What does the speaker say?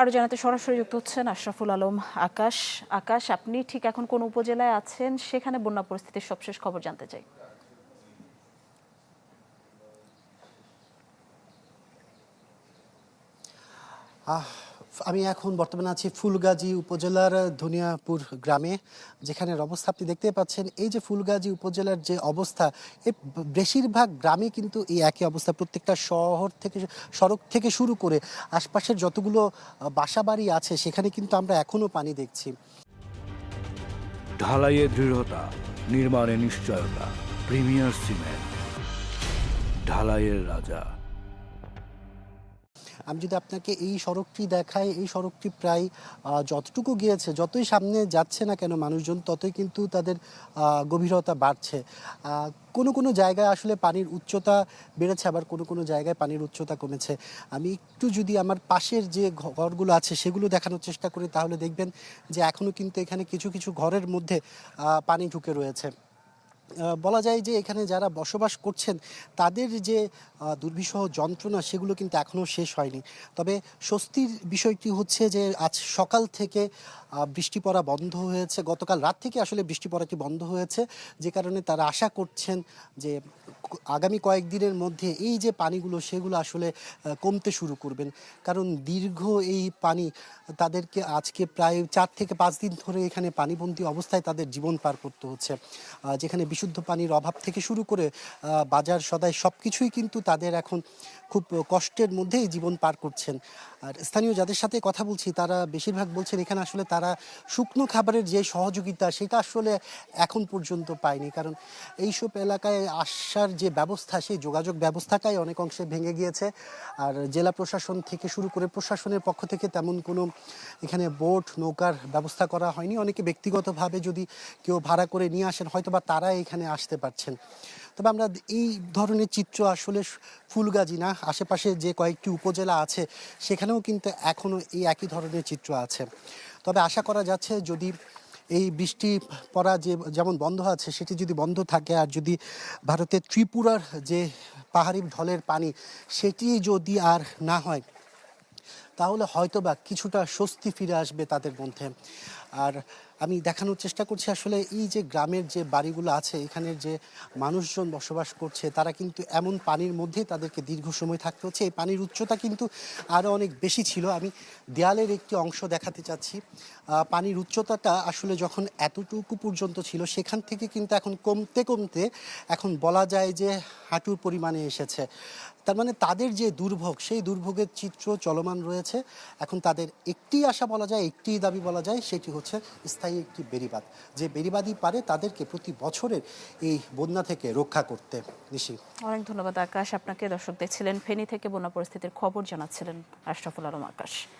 আরও জানাতে সরাসরি যুক্ত হচ্ছেন আশরাফুল আলম আকাশ। আকাশ আপনি ঠিক এখন কোন উপজেলায় আছেন? সেখানে বন্যা পরিস্থিতির সবশেষ খবর জানতে চাই। আহ, আমি এখন বর্তমানে আছি ফুলগাজী উপজেলার ধনিয়াপুর গ্রামে, যেখানের অবস্থা আপনি দেখতে পাচ্ছেন। এই যে ফুলগাজী উপজেলার যে অবস্থা এই বেশিরভাগ গ্রামে কিন্তু এই একই অবস্থা। প্রত্যেকটা শহর থেকে, সড়ক থেকে শুরু করে আশপাশের যতগুলো বাসাবাড়ি আছে, সেখানে কিন্তু আমরা এখনও পানি দেখছি। ঢালাইয়ে দৃঢ়তা, নির্মাণে নিশ্চয়তা, প্রিমিয়ার সিমেন্ট, ঢালাইয়ের রাজা। আমি যদি আপনাকে এই সড়কটি দেখাই, এই সড়কটি প্রায় যতটুকু গিয়েছে, যতই সামনে যাচ্ছে না কেন মানুষজন, ততই কিন্তু তাদের গভীরতা বাড়ছে। কোনো কোনো জায়গায় আসলে পানির উচ্চতা বেড়েছে, আবার কোনো কোনো জায়গায় পানির উচ্চতা কমেছে। আমি একটু যদি আমার পাশের যে ঘরগুলো আছে, সেগুলো দেখানোর চেষ্টা করি, তাহলে দেখবেন যে এখনও কিন্তু এখানে কিছু কিছু ঘরের মধ্যে পানি ঢুকে রয়েছে। বলা যায় যে এখানে যারা বসবাস করছেন, তাদের যে দুর্বিষহ যন্ত্রণা সেগুলো কিন্তু এখনও শেষ হয়নি। তবে স্বস্তির বিষয়টি হচ্ছে যে, আজ সকাল থেকে বৃষ্টি পড়া বন্ধ হয়েছে। গতকাল রাত থেকে আসলে বৃষ্টি পড়াটি বন্ধ হয়েছে। যে কারণে তারা আশা করছেন যে, আগামী কয়েকদিনের মধ্যে এই যে পানিগুলো, সেগুলো আসলে কমতে শুরু করবেন। কারণ দীর্ঘ এই পানি, তাদেরকে আজকে প্রায় চার থেকে পাঁচ দিন ধরে এখানে পানিবন্দী অবস্থায় তাদের জীবন পার করতে হচ্ছে। যেখানে বিশুদ্ধ পানির অভাব থেকে শুরু করে বাজার সদাই সব কিছুই কিন্তু তাদের এখন খুব কষ্টের মধ্যেই জীবন পার করছেন। আর স্থানীয় যাদের সাথে কথা বলছি, তারা বেশিরভাগ বলছেন এখানে আসলে তারা শুকনো খাবারের যে সহযোগিতা, সেটা আসলে এখন পর্যন্ত পায়নি। কারণ এইসব এলাকায় আসার যে ব্যবস্থা, সেই যোগাযোগ ব্যবস্থাটাই অনেক অংশে ভেঙে গিয়েছে। আর জেলা প্রশাসন থেকে শুরু করে প্রশাসনের পক্ষ থেকে তেমন কোনো এখানে বোট, নৌকার ব্যবস্থা করা হয়নি। অনেকে ব্যক্তিগতভাবে যদি কেউ ভাড়া করে নিয়ে আসেন হয়তো বা তারা এখানে আসতে পারছেন। তবে আমরা এই ধরনের চিত্র আসলে ফুলগাজী না, আশেপাশে যে কয়েকটি উপজেলা আছে, সেখানেও কিন্তু এখনও এই একই ধরনের চিত্র আছে। তবে আশা করা যাচ্ছে যদি এই বৃষ্টি পড়া যে যেমন বন্ধ আছে, সেটি যদি বন্ধ থাকে আর যদি ভারতের ত্রিপুরার যে পাহাড়ি ঢলের পানি সেটি যদি আর না হয়, তাহলে হয়তোবা কিছুটা স্বস্তি ফিরে আসবে তাদের মধ্যে। আর আমি দেখানোর চেষ্টা করছি, আসলে এই যে গ্রামের যে বাড়িগুলো আছে, এখানের যে মানুষজন বসবাস করছে, তারা কিন্তু এমন পানির মধ্যে তাদেরকে দীর্ঘ সময় থাকতে হচ্ছে। এই পানির উচ্চতা কিন্তু আরও অনেক বেশি ছিল। আমি দেয়ালের একটি অংশ দেখাতে চাচ্ছি। পানির উচ্চতাটা আসলে যখন এতটুকু পর্যন্ত ছিল, সেখান থেকে কিন্তু এখন কমতে কমতে এখন বলা যায় যে হাঁটুর পরিমাণে এসেছে। তার মানে তাদের যে দুর্ভোগ, সেই দুর্ভোগের চিত্র চলমান রয়েছে। এখন তাদের একটি আশা বলা যায়, একটি দাবি বলা যায়, সেটি হচ্ছে স্থায়ী একটি বেড়িবাঁধ। যে বেড়িবাঁধই পারে তাদেরকে প্রতি বছরের এই বন্যা থেকে রক্ষা করতে। নিশি অনেক ধন্যবাদ আকাশ, আপনাকে দর্শক দেখছিলেন। ফেনী থেকে বন্যা পরিস্থিতির খবর জানাচ্ছিলেন আশরাফুল আলম আকাশ।